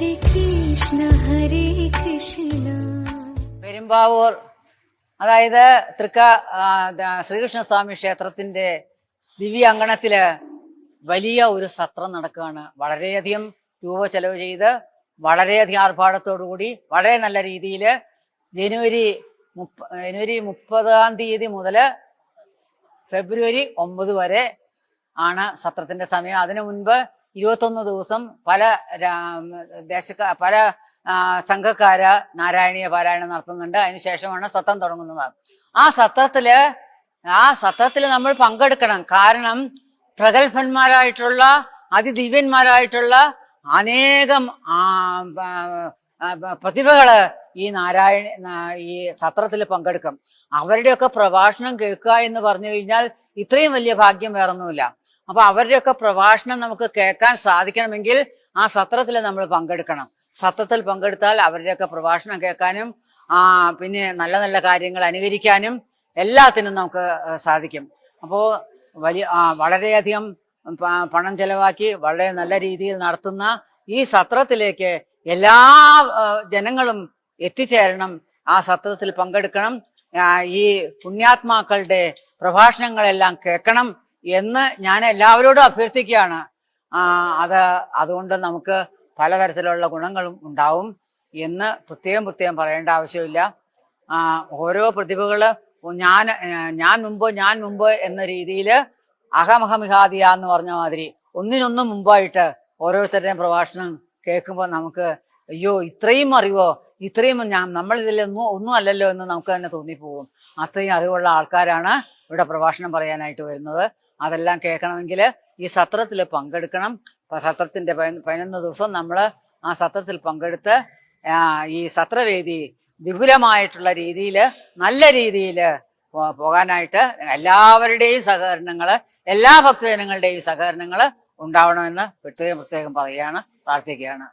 കൃഷ്ണ ഹരേ കൃഷ്ണ പെരുമ്പാവൂർ അതായത് തൃക്ക ശ്രീകൃഷ്ണ സ്വാമി ശ്രീകൃഷ്ണസ്വാമി ക്ഷേത്രത്തിന്റെ ദിവ്യ അങ്കണത്തിൽ വലിയ ഒരു സത്രം നടക്കുകയാണ്. വളരെയധികം രൂപ ചെലവ് ചെയ്ത് വളരെയധികം ആർഭാടത്തോടു കൂടി വളരെ നല്ല രീതിയിൽ ജനുവരി മുപ്പ ജനുവരി മുപ്പതാം തീയതി മുതൽ ഫെബ്രുവരി ഒമ്പത് വരെ ആണ് സത്രത്തിന്റെ സമയം. അതിനു മുൻപ് ഇരുപത്തൊന്ന് ദിവസം പല ദേശക്ക പല സംഘക്കാര നാരായണീയ പാരായണം നടത്തുന്നുണ്ട്. അതിനുശേഷമാണ് സത്രം തുടങ്ങുന്നത്. ആ സത്രത്തിൽ ആ സത്രത്തിൽ നമ്മൾ പങ്കെടുക്കണം. കാരണം പ്രഗത്ഭന്മാരായിട്ടുള്ള അതിദിവ്യന്മാരായിട്ടുള്ള അനേകം പ്രതിഭകൾ ഈ നാരായണ ഈ സത്രത്തിൽ പങ്കെടുക്കും. അവരുടെയൊക്കെ പ്രഭാഷണം കേൾക്കുക എന്ന് പറഞ്ഞു കഴിഞ്ഞാൽ ഇത്രയും വലിയ ഭാഗ്യം വേറൊന്നുമില്ല. അപ്പൊ അവരുടെയൊക്കെ പ്രഭാഷണം നമുക്ക് കേൾക്കാൻ സാധിക്കണമെങ്കിൽ ആ സത്രത്തിൽ നമ്മൾ പങ്കെടുക്കണം. സത്രത്തിൽ പങ്കെടുത്താൽ അവരുടെയൊക്കെ പ്രഭാഷണം കേൾക്കാനും ആ പിന്നെ നല്ല നല്ല കാര്യങ്ങൾ അനുകരിക്കാനും എല്ലാത്തിനും നമുക്ക് സാധിക്കും. അപ്പോൾ വലിയ വളരെയധികം പണം ചെലവാക്കി വളരെ നല്ല രീതിയിൽ നടത്തുന്ന ഈ സത്രത്തിലേക്ക് എല്ലാ ജനങ്ങളും എത്തിച്ചേരണം. ആ സത്രത്തിൽ പങ്കെടുക്കണം. ഈ പുണ്യാത്മാക്കളുടെ പ്രഭാഷണങ്ങളെല്ലാം കേൾക്കണം. എന്ന് ഞാൻ എല്ലാവരോടും അഭ്യർത്ഥിക്കുകയാണ്. അത് അതുകൊണ്ട് നമുക്ക് പലതരത്തിലുള്ള ഗുണങ്ങളും ഉണ്ടാവും എന്ന് പ്രത്യേകം പ്രത്യേകം പറയേണ്ട ആവശ്യമില്ല. ഓരോ പ്രതിഭകൾ ഞാൻ ഞാൻ മുമ്പ് ഞാൻ മുമ്പ് എന്ന രീതിയിൽ അഹമഹമിഹാദിയ എന്ന് പറഞ്ഞ മാതിരി ഒന്നിനൊന്നും മുമ്പായിട്ട് ഓരോരുത്തരുടെയും പ്രഭാഷണം കേൾക്കുമ്പോൾ നമുക്ക് അയ്യോ ഇത്രയും അറിവോ? ഇത്രയും ഞാൻ നമ്മളിതിൽ ഒന്നും അല്ലല്ലോ എന്ന് നമുക്ക് തന്നെ തോന്നിപ്പോകും. അത്രയും അറിവുള്ള ആൾക്കാരാണ് ഇവിടെ പ്രഭാഷണം പറയാനായിട്ട് വരുന്നത്. അതെല്ലാം കേൾക്കണമെങ്കിൽ ഈ സത്രത്തിൽ പങ്കെടുക്കണം. സത്രത്തിന്റെ പതിനൊന്ന് ദിവസം നമ്മൾ ആ സത്രത്തിൽ പങ്കെടുത്ത് ഈ സത്രവേദി വിപുലമായിട്ടുള്ള രീതിയിൽ നല്ല രീതിയിൽ പോകാനായിട്ട് എല്ലാവരുടെയും സഹകരണങ്ങൾ എല്ലാ ഭക്തജനങ്ങളുടെയും സഹകരണങ്ങൾ ഉണ്ടാവണമെന്ന് പ്രത്യേകം പ്രത്യേകം പറയുകയാണ് പ്രാർത്ഥിക്കുകയാണ്.